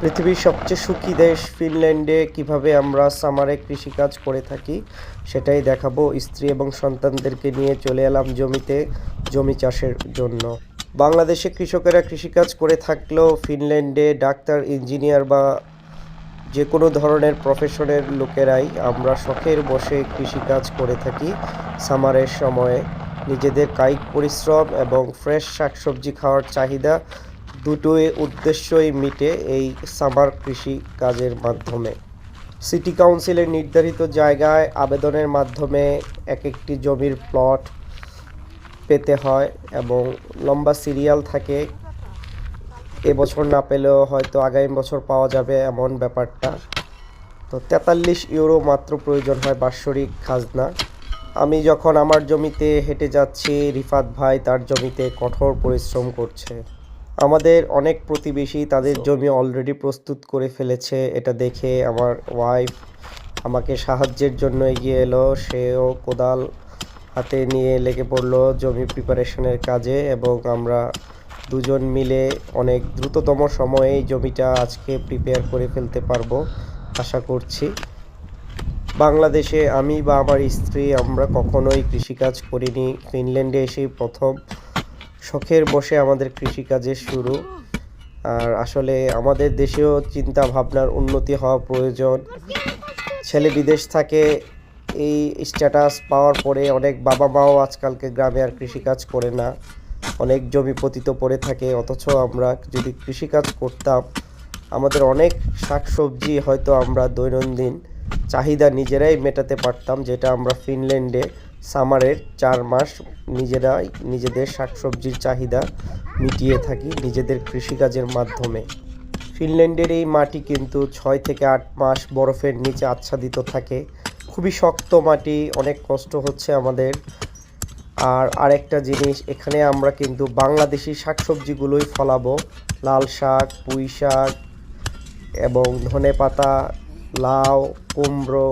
পৃথিবীর সবচেয়ে সুখী দেশ ফিনল্যান্ডে কীভাবে আমরা সামারে কৃষিকাজ করে থাকি, সেটাই দেখাবো। স্ত্রী এবং সন্তানদেরকে নিয়ে চলে এলাম জমিতে, জমি চাষের জন্য। বাংলাদেশে কৃষকেরা কৃষিকাজ করে থাকলেও ফিনল্যান্ডে ডাক্তার, ইঞ্জিনিয়ার বা যে কোনো ধরনের প্রফেশনের লোকেরাই আমরা শখের বসে কৃষিকাজ করে থাকি। সামারের সময়ে নিজেদের কায়িক পরিশ্রম এবং ফ্রেশ শাকসবজি খাওয়ার চাহিদা দুটোই উদ্দেশ্যই মিটে এই সামার কৃষি কাজের মাধ্যমে। সিটি কাউন্সিলের নির্ধারিত জায়গায় আবেদনের মাধ্যমে এক একটি জমির প্লট পেতে হয় এবং লম্বা সিরিয়াল থাকে। এবছর না পেলেও হয়তো আগামী বছর পাওয়া যাবে এমন ব্যাপারটা। তো তেতাল্লিশ ইউরো মাত্র প্রয়োজন হয় বাৎসরিক খাজনা। আমি যখন আমার জমিতে হেঁটে যাচ্ছি, রিফাত ভাই তার জমিতে কঠোর পরিশ্রম করছে। আমাদের অনেক প্রতিবেশী তাদের জমি অলরেডি প্রস্তুত করে ফেলেছে। এটা দেখে আমার ওয়াইফ আমাকে সাহায্যের জন্য এগিয়ে এলো। সেও কোদাল হাতে নিয়ে লেগে পড়ল জমি প্রিপারেশনের কাজে এবং আমরা দুজন মিলে অনেক দ্রুততম সময়ে জমিটা আজকে প্রিপেয়ার করে ফেলতে পারব আশা করছি। বাংলাদেশে আমি বা আমার স্ত্রী আমরা কখনোই কৃষিকাজ করিনি। ফিনল্যান্ডে এসেই প্রথম শখের বসে আমাদের কৃষিকাজের শুরু। আর আসলে আমাদের দেশেও চিন্তা ভাবনার উন্নতি হওয়া প্রয়োজন। ছেলে বিদেশ থাকে, এই স্ট্যাটাস পাওয়ার পরে অনেক বাবা মাও আজকালকে গ্রামে আর কৃষিকাজ করে না। অনেক জমি পতিত পড়ে থাকে, অথচ আমরা যদি কৃষিকাজ করতাম, আমাদের অনেক শাকসবজি হয়তো আমরা দৈনন্দিন চাহিদা নিজেরাই মেটাতে পারতাম, যেটা আমরা ফিনল্যান্ডে সামারের চার মাস নিজেরাই নিজেদের শাকসবজির চাহিদা মিটিয়ে থাকি নিজেদের কৃষিকাজের মাধ্যমে। ফিনল্যান্ডের এই মাটি কিন্তু ছয় থেকে আট মাস বরফের নিচে আচ্ছাদিত থাকে। খুবই শক্ত মাটি, অনেক কষ্ট হচ্ছে আমাদের। আর আরেকটা জিনিস, এখানে আমরা কিন্তু বাংলাদেশি শাকসবজিগুলোই ফলাবো। লাল শাক, পুঁই শাক এবং ধনে পাতা লাউ, কুমড়ো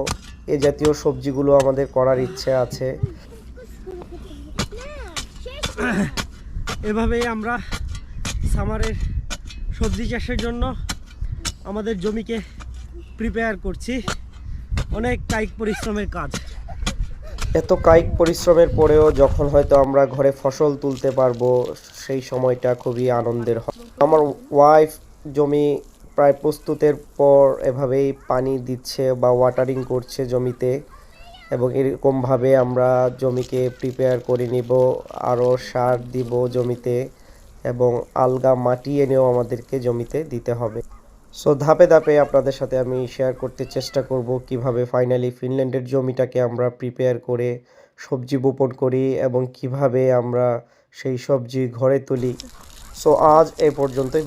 এ জাতীয় সবজিগুলো আমাদের করার ইচ্ছে আছে। এভাবেই আমরা সামারের সবজি চাষের জন্য আমাদের জমিকে প্রিপেয়ার করছি। অনেক কায়িক পরিশ্রমের কাজ। এত কায়িক পরিশ্রমের পরেও যখন হয়তো আমরা ঘরে ফসল তুলতে পারব সেই সময়টা খুবই আনন্দের হয়। আমার ওয়াইফ জমি প্রায় প্রস্তুতের পর এভাবেই পানি দিচ্ছে বা ওয়াটারিং করছে জমিতে এবং এরকমভাবে আমরা জমিকে প্রিপেয়ার করে নিব, আরও সার দিব জমিতে এবং আলগা মাটি এনেও আমাদেরকে জমিতে দিতে হবে। সো ধাপে ধাপে আপনাদের সাথে আমি শেয়ার করতে চেষ্টা করব কীভাবে ফাইনালি ফিনল্যান্ডের জমিটাকে আমরা প্রিপেয়ার করে সবজি বপন করি এবং কীভাবে আমরা সেই সবজি ঘরে তুলি। সো আজ এ পর্যন্তই।